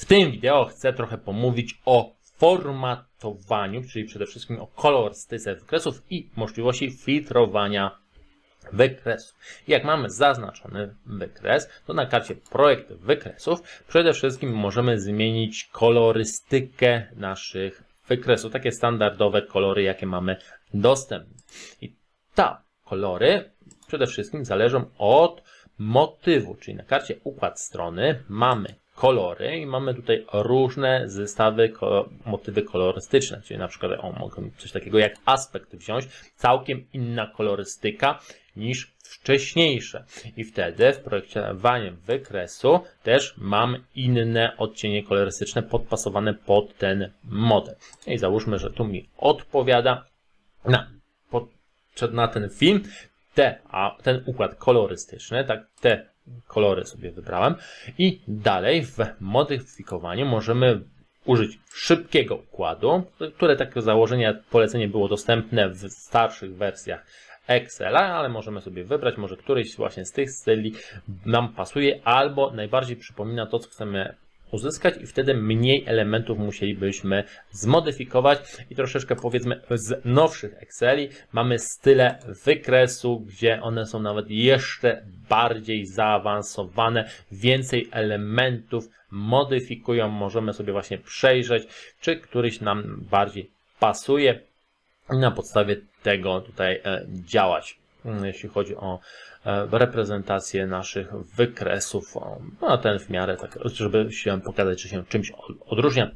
W tym wideo chcę trochę pomówić o formatowaniu, czyli przede wszystkim o kolorystyce wykresów i możliwości filtrowania wykresu. Jak mamy zaznaczony wykres, to na karcie projekt wykresów przede wszystkim możemy zmienić kolorystykę naszych wykresów, takie standardowe kolory, jakie mamy dostępne. I te kolory przede wszystkim zależą od motywu, czyli na karcie układ strony mamy kolory i mamy tutaj różne zestawy, motywy kolorystyczne, czyli na przykład o, mogę coś takiego jak aspekt wziąć, całkiem inna kolorystyka niż wcześniejsze. I wtedy w projektowaniu wykresu też mam inne odcienie kolorystyczne podpasowane pod ten model. I załóżmy, że tu mi odpowiada na, pod, na ten film te, a ten układ kolorystyczny, tak te kolory sobie wybrałem. I dalej w modyfikowaniu możemy użyć szybkiego układu, które takie założenie, polecenie było dostępne w starszych wersjach Excela, ale możemy sobie wybrać, może któryś właśnie z tych styli nam pasuje, albo najbardziej przypomina to, co chcemy uzyskać i wtedy mniej elementów musielibyśmy zmodyfikować i troszeczkę powiedzmy z nowszych Exceli mamy style wykresu, gdzie one są nawet jeszcze bardziej zaawansowane, więcej elementów modyfikują, możemy sobie właśnie przejrzeć, czy któryś nam bardziej pasuje i na podstawie tego tutaj e, działać, jeśli chodzi o e, reprezentację naszych wykresów. No, ten w miarę tak, żeby się pokazać, czy się czymś odróżnia,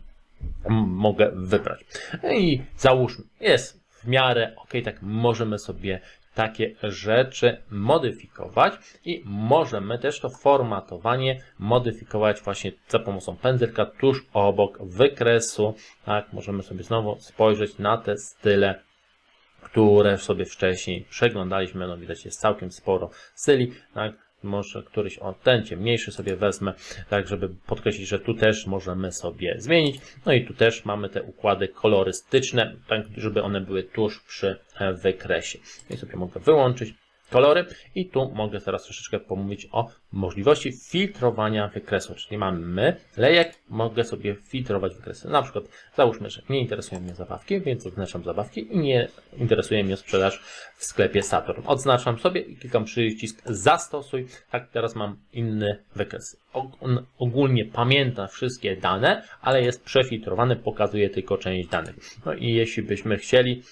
mogę wybrać. I załóżmy, jest w miarę ok, tak możemy sobie takie rzeczy modyfikować i możemy też to formatowanie modyfikować właśnie za pomocą pędzelka tuż obok wykresu. Tak, możemy sobie znowu spojrzeć na te style które sobie wcześniej przeglądaliśmy. No widać jest całkiem sporo styli. Tak? Może któryś o ten ciemniejszy sobie wezmę, tak żeby podkreślić, że tu też możemy sobie zmienić. No i tu też mamy te układy kolorystyczne, tak żeby one były tuż przy wykresie. I sobie mogę wyłączyć kolory i tu mogę teraz troszeczkę pomówić o możliwości filtrowania wykresu, czyli mamy lejek, mogę sobie filtrować wykresy. Na przykład załóżmy, że nie interesują mnie zabawki, więc odznaczam zabawki i nie interesuje mnie sprzedaż w sklepie Saturn. Odznaczam sobie i klikam przycisk zastosuj. Tak, teraz mam inny wykres. On ogólnie pamięta wszystkie dane, ale jest przefiltrowany, pokazuje tylko część danych. No i jeśli byśmy chcieli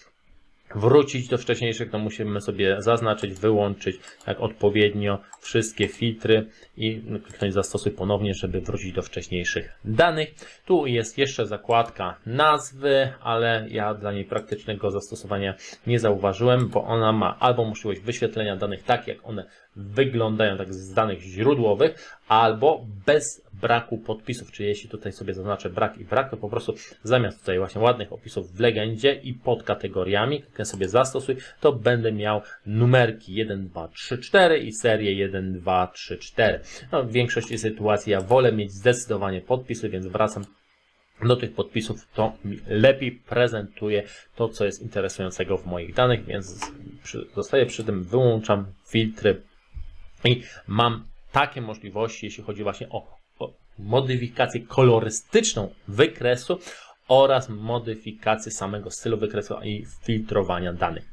wrócić do wcześniejszych, to musimy sobie zaznaczyć, wyłączyć tak odpowiednio wszystkie filtry i kliknąć zastosuj ponownie, żeby wrócić do wcześniejszych danych. Tu jest jeszcze zakładka nazwy, ale ja dla niej praktycznego zastosowania nie zauważyłem, bo ona ma albo możliwość wyświetlenia danych tak, jak one wyglądają tak z danych źródłowych, albo bez braku podpisów, czyli jeśli tutaj sobie zaznaczę brak i brak, to po prostu zamiast tutaj właśnie ładnych opisów w legendzie i pod kategoriami, kliknę sobie zastosuj, to będę miał numerki 1, 2, 3, 4 i serię 1, 2, 3, 4. No, w większości sytuacji ja wolę mieć zdecydowanie podpisy, więc wracam do tych podpisów, to lepiej prezentuje to, co jest interesującego w moich danych, więc przy, zostaję przy tym, wyłączam filtry i mam takie możliwości, jeśli chodzi właśnie o modyfikację kolorystyczną wykresu oraz modyfikację samego stylu wykresu i filtrowania danych.